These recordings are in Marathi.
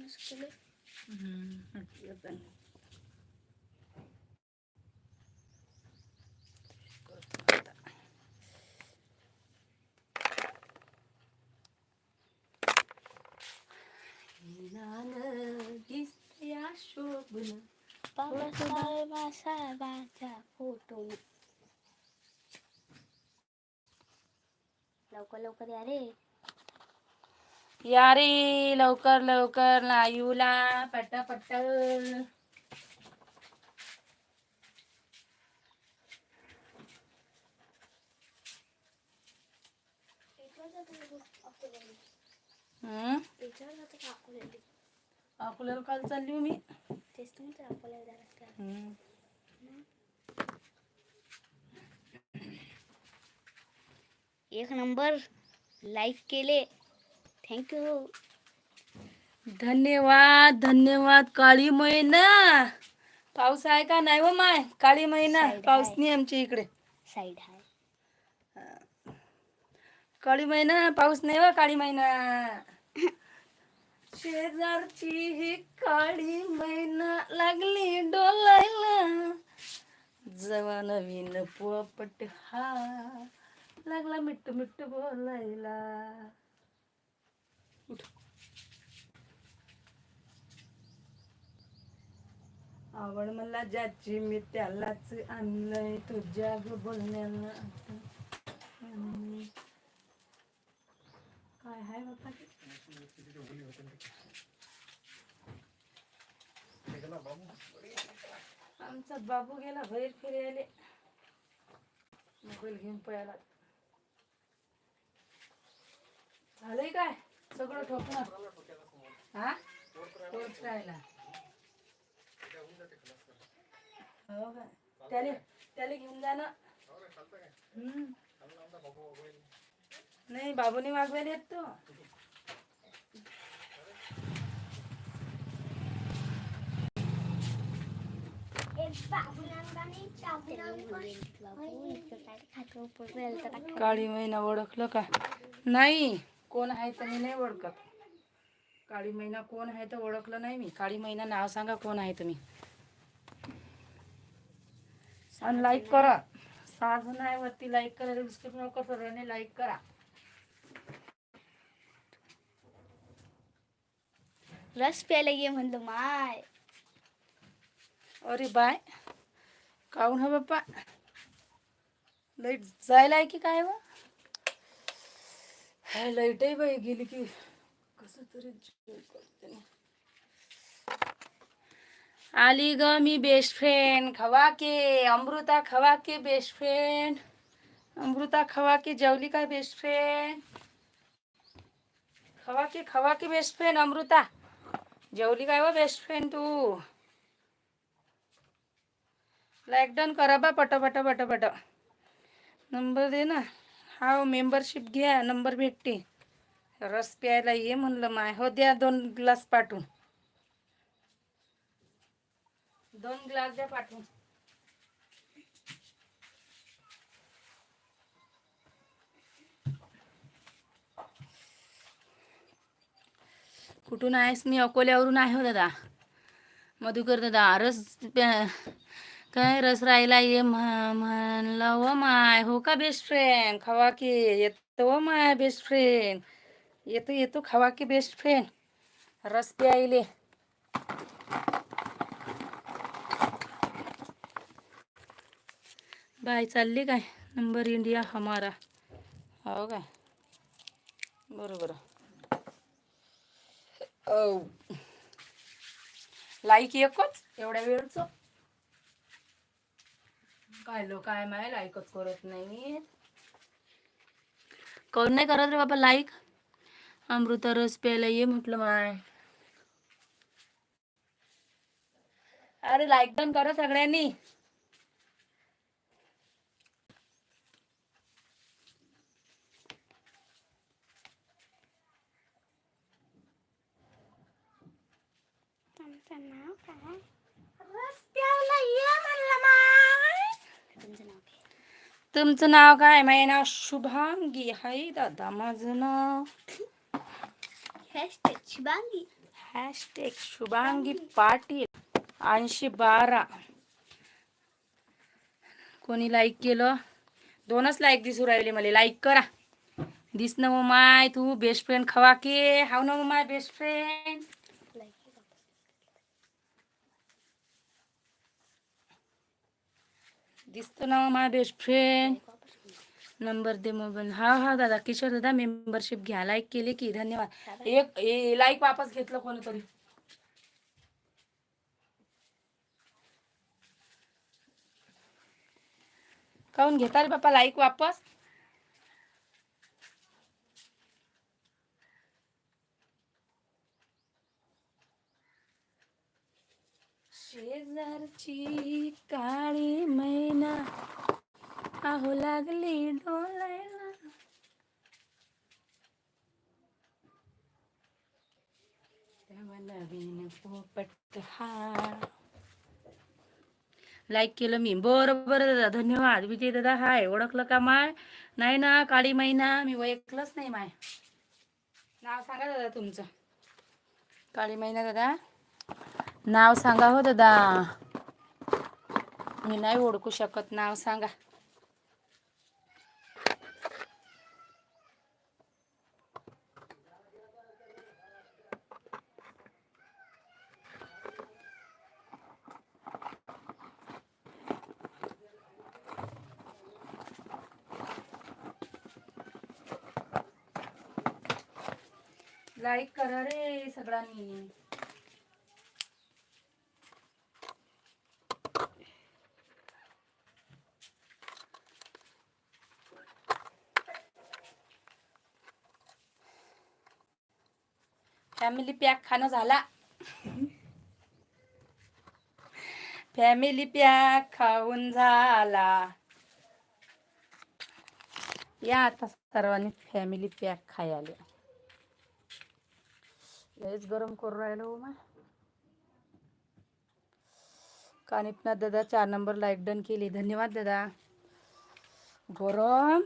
असं केलं बाबासाहेब साहेबांच्या फोटो लवकर लवकर या रे या रे लवकर लवकर लायूला पट पट अकोल्याला काल चालली हो मी. तेच तुम्ही अकोला जरा एक नंबर लाईक केले. थँक्यू धन्यवाद धन्यवाद. काळी महिना पाऊस आहे का नाही व माय? काळी महिना पाऊस. नाही आमच्या इकडे. साईड आहे. काळी महिना पाऊस नाही व काळी महिना शेजारची ही काळी महिना लागली डोलायला. जवा नवीन पोपट हा लागला मिट्ट मिट्ट बोलायला. आवड मला ज्याची मी त्यालाच आणलंय. तुझ्या बोलण्याला काय हाय बाप्पा आमचा बाबू गेला बाहेर फिरायले. मोबाईल घेऊन पळायला झालंय काय? सगळं ठोकणार हा? टोच राहिला. हो का? त्याले त्याला घेऊन जा ना. नाही बाबूने मागवायला येत तो. काळी महिना ओळखलं का? नाही. कोण आहे तर मी नाही ओळखत. काळी महिना कोण आहे तर ओळखलं नाही मी. काळी महिना नाव सांगा कोण आहे तुम्ही आणि लाईक करा. सहा जण आहे वरती लाईक करायला विसरू नका सर्वांनी लाईक करा. रस प्यायला ये म्हणलं माय. अरे बाय. काहून हा बाप्पा? लाइट जायला आहे की काय व? लाईटही बाई गेली की. कसं तरी करते. आली ग मी बेस्ट फ्रेंड खवा के अमृता खवा के बेस्ट फ्रेंड अमृता खवा के जेवली काय बेस्ट फ्रेंड खवा के खवा के बेस्ट फ्रेंड अमृता. जेवली काय व बेस्ट फ्रेंड तू? लाईक डन करा बा पट पट पट पट नंबर दे ना. हा मेंबरशिप घ्या नंबर भेटते. रस प्यायला ये म्हणलं माय. हो द्या दोन ग्लास पाठवून. दोन ग्लास द्या पाठवून. कुठून आहेस? मी अकोल्यावरून आहे हो दादा. मधुकर दादा रस प्या काय रस राहिला ये म्ह- म्हणलं व माय हो का बेस्ट फ्रेंड खवा की येतो व माय बेस्ट फ्रेंड येतो येतो खवा की बेस्ट फ्रेंड रस प्यायले बाय चालली काय? नंबर इंडिया हमारा. हो काय? बरोबर. लाईक एकच एवढ्या वेळचं? काय लोक आहे माय लाईकच करत नाही कोण नाही करत रे बाबा लाईक अमृता रस प्यायला ये म्हटलं माय. अरे लाईक पण करा सगळ्यांनी. नाव काय रस प्यायला ये म्हणलं माय तुमचं नाव काय तुमचं नाव काय? माझे नाव शुभांगी. हाय दादा माझं नाव? हॅशटॅग शिबांगी हॅशटॅग शुभांगी पाटील ऐंशी बारा. कोणी लाईक केलं? दोनच लाईक दिसू राहिले मला. लाईक करा. दिस ना मग माय तू बेस्ट फ्रेंड खवा के. हाव ना मग माय बेस्ट फ्रेंड दिसतो ना माय बेस्ट फ्रेंड नंबर दे मोबाईल हा हा दादा किशोर दादा मेंबरशिप घ्या लाईक केली की धन्यवाद. एक ए, लाईक वापस घेतलं कोणीतरी. काऊन घेता रे बापा लाईक वापस? शेजारची काळी मैना. आहो लागली डोळ्याला नवीन पोपट हा लाईक केलं मी. बरं बरं दादा धन्यवाद. विजय दादा हाय. ओळखलं का माय? नाही ना काळी मैना. मी ओळखलंच नाही माय. नाव सांगा दादा तुमचं. काळी मैना दादा. नाव सांगा हो दादा. मी नाही ओळखू शकत नाव सांगा. लाईक करा रे सगळ्यांनी. फॅमिली पॅक खाणं झाला. फॅमिली पॅक खाऊन झाला. या आता सर्वांनी फॅमिली पॅक खायला. लयच गरम करून राहिलो हो मा. कानिपनाथ दादा चार नंबर लाईक डन केली. धन्यवाद दादा. गरम.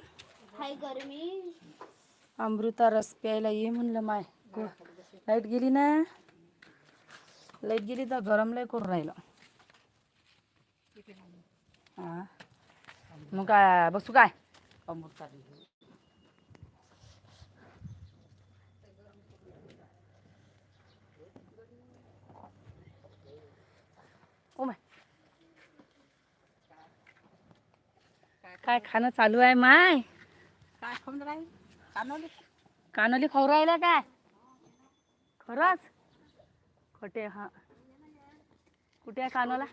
हाय गरमी. अमृता रस प्यायला ये म्हणलं माय. लाइट गेली ना? लाइट गेली तर गरम लय करून राहिलं. हा. मग काय बसू काय? अमृता काय खाणं चालू आहे माय? काय खाऊन राहील? कानवली कानोली खाऊ राहिला काय? खरंच? खोटे हा. कुठे आहे कानोला?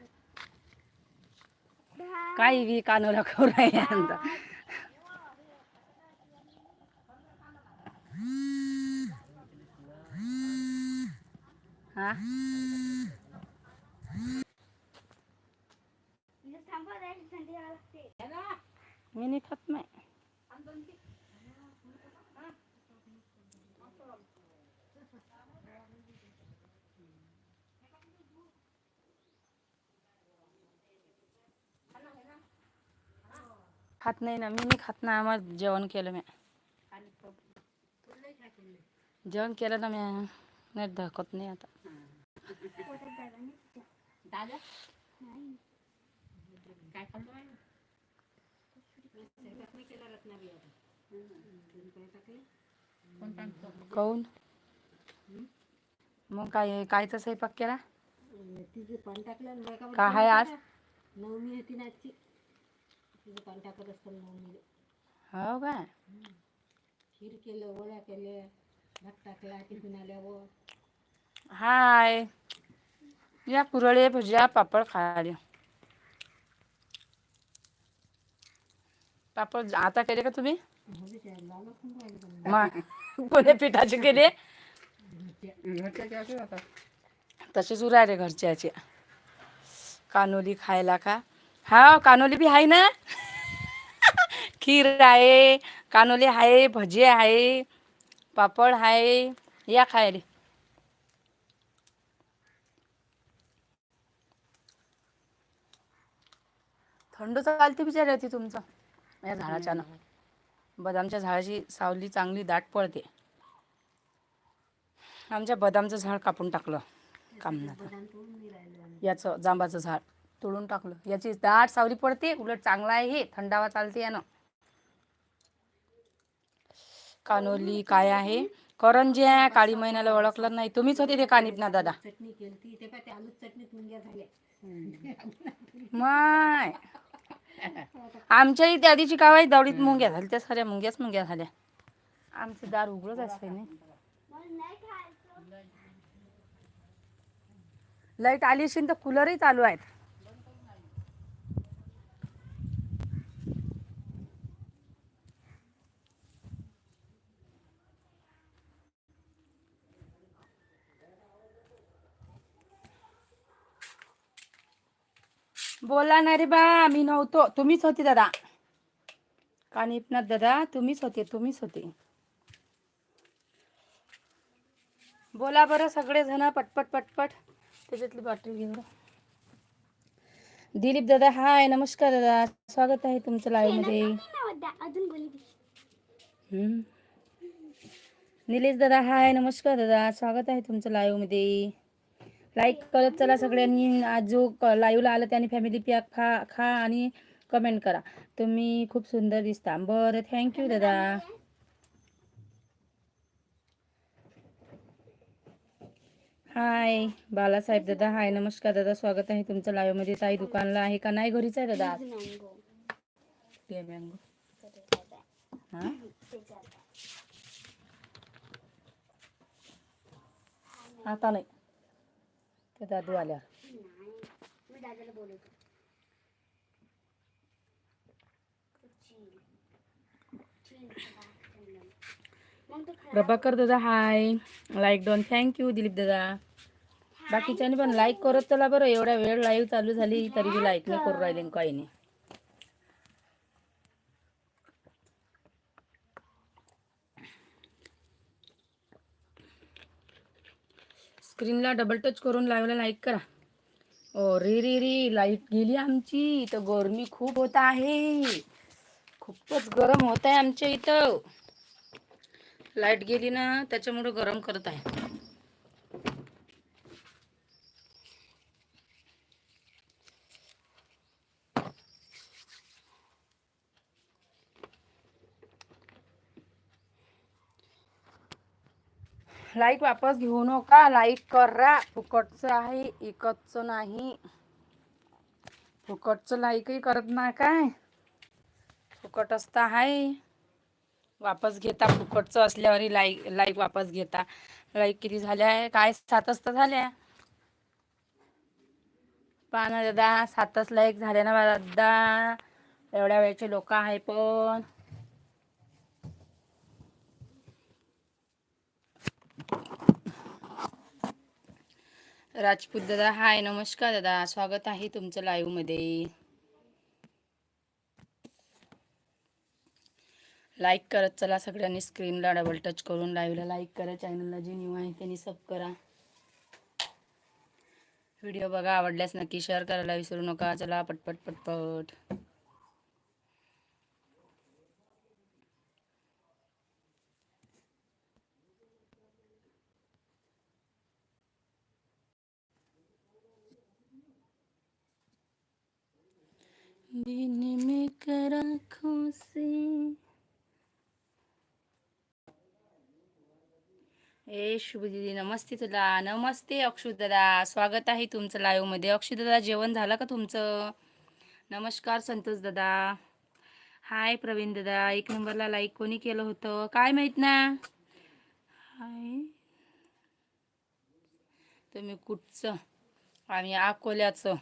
काय बी कानोला खाऊ राहिला हा? मी नाही खात नाही खात नाही ना मी नाही खात ना आम्हाला जेवण केलं मी जेवण केलं ना मी नाही धकत नाही आता. काऊन? मग काय कायचा स्वयंपाक केला? काय आहे आज? नवमी होती तिचं पाणी टाकत हो काय खीर केलं वड्या केल्या भात टाकला तिथून आल्यावर. हाय. या कुरळे भज्या पापड खायला. पापड आता केले का तुम्ही? म्हणजे ते लावलं खूप राहिलं पण मग कोण्या पिठाचे केले? घरच्याचे असे होतात तसेच उरायले घरच्याचे. कानोली खायला का? हा कानोली बी आहे ना? खीर आहे कानोली आहे भजी आहे पापड आहे या खायला थंड चालते बिचारी होती तुमचं. या झाडाच्या ना. बदामच्या झाडाची सावली चांगली दाट पडते. आमच्या बदामचं झाड कापून टाकलं. कामना नाही याचं जांबाचं झाड. तोडून टाकलं. याची दाट सावली पडते उलट चांगला आहे हे थंडावा चालते यानं. कानोली काय आहे? करंज्या काळी महिन्याला ओळखलं नाही. तुम्हीच होते ते कानिपना दादा. चटणी केली ती ते काय ते आलू चटणीत मुंग्या झाल्या. माय. आमच्याही त्या दिवशी कावाई दवडीत मुंग्या झाल्या त्या साऱ्या मुंग्याच मुंग्या झाल्या. आमचं दार उघडच असते नाही. लाइट आली असेल तर कूलरही चालू आहेत. बोला ना रे बा मी नव्हतो. तुम्हीच होती दादा. कानिपनाथ दादा तुम्हीच होते तुम्हीच होते. बोला बरं सगळे जण पटपट पटपट. त्याच्यातली बॉटल घेऊन दिलीप दादा हाय नमस्कार दादा. स्वागत आहे तुमचं लाईव्हमध्ये. निलेश दादा हाय नमस्कार दादा. स्वागत आहे तुमचं लाईव्हमध्ये. लाईक करत चला सगळ्यांनी आज जो लाईव्हला आला त्याने फॅमिली पॅक खा खा आणि कमेंट करा. तुम्ही खूप सुंदर दिसता. बरं थँक्यू दादा. हाय बालासाहेब दादा. हाय नमस्कार दादा. स्वागत आहे तुमचं लाईव्हमध्ये. ताई दुकानला आहे का नाही? घरीच आहे दादा? हा आता नाही. ते दादू आल्या मी दादाला बोलवतो. मग तो खरा प्रभाकर दादा हाय. Like done thank you Dilip दादा. बाकीच्यानी पण लाईक करत चला बरं. एवढ्या वेळ लाईव्ह चालू झाली तरी बी लाईक नाही करू राहिले काही नाही. स्क्रीनला डबल टच करून लाईव्हला लाईक करा. ओ रे रे रे लाइट गेली आमची. तर गरमी खूप होत आहे. खूपच गरम होत आहे आमच्या इथं. लाइट गेली ना त्याच्यामुळे गरम करत आहे. लाईक वापस घेऊ नका. लाईक करा. फुकटचं आहे. इकतचं नाही. फुकटचं लाईकही करत नाही काय? फुकट असता आहे. वापस घेता. फुकटचं असल्यावर लाईक लाईक वापस घेता. लाईक किती झाल्या? आहे काय? सातच तर झाल्या. पहा ना दादा. सातच लाईक झाल्या ना दादा. एवढ्या वेळचे लोक आहे पण. राजपूत दादा हाय नमस्कार दादा. स्वागत आहे तुमचं लाईव्हमध्ये. लाईक करत चला सगळ्यांनी स्क्रीनला डबल टच करून लाईव्हला लाईक करा. चॅनलला जे न्यू आहे त्यांनी सब करा. व्हिडिओ बघा आवडल्यास नक्की शेअर करायला विसरू नका. चला पटपट पटपट. दिन में कर आँखों से। ए शुभ नमस्ते तुला. नमस्ते अक्षुदादा. स्वागत आहे तुमचं लाईवमध्ये अक्षुदादा जेवण झालं का तुमचं? नमस्कार संतोष दादा. हाय प्रवीण दादा. एक नंबरला लाईक कोणी केलं होतं? काय माहीत ना? हाय तुम्ही कुठचं? आम्ही अकोल्याचं.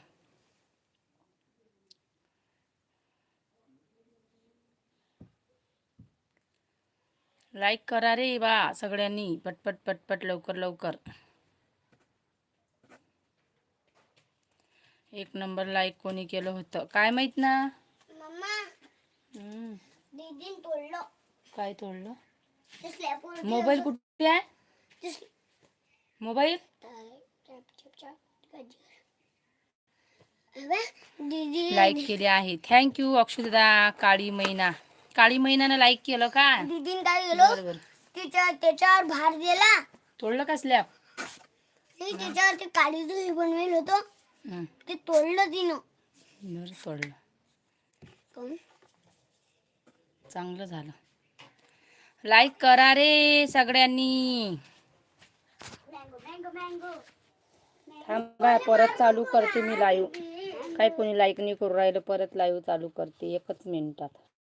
लाईक करा रे बा सगळ्यांनी. पटपट पटपट लवकर लवकर. एक नंबर लाईक कोणी केलं होतं. काय माहीत ना? हम्म, काय तोडलं? मोबाईल कुठे आहे? मोबाईल? लाईक केले आहे. थँक्यू अक्षुदा काळी मैना. काळी मैनानं लाईक केलं का? दीदीन काय गेलो बरोबर तिच्या त्याच्यावर भार दिला. तोडलं का स्लॅब ते त्याच्यावरती काळी जुई बनवेल होतं. हं, ते तोडलं तिनं. बरं तोडलं. काहून? चांगलं झालं. लाईक करा रे सगळ्यांनी. थांबा परत चालू करते मी लाईव्ह काय कोणी लाईक नाही करू राहिलं परत लाईव्ह चालू करते. एकच मिनिटात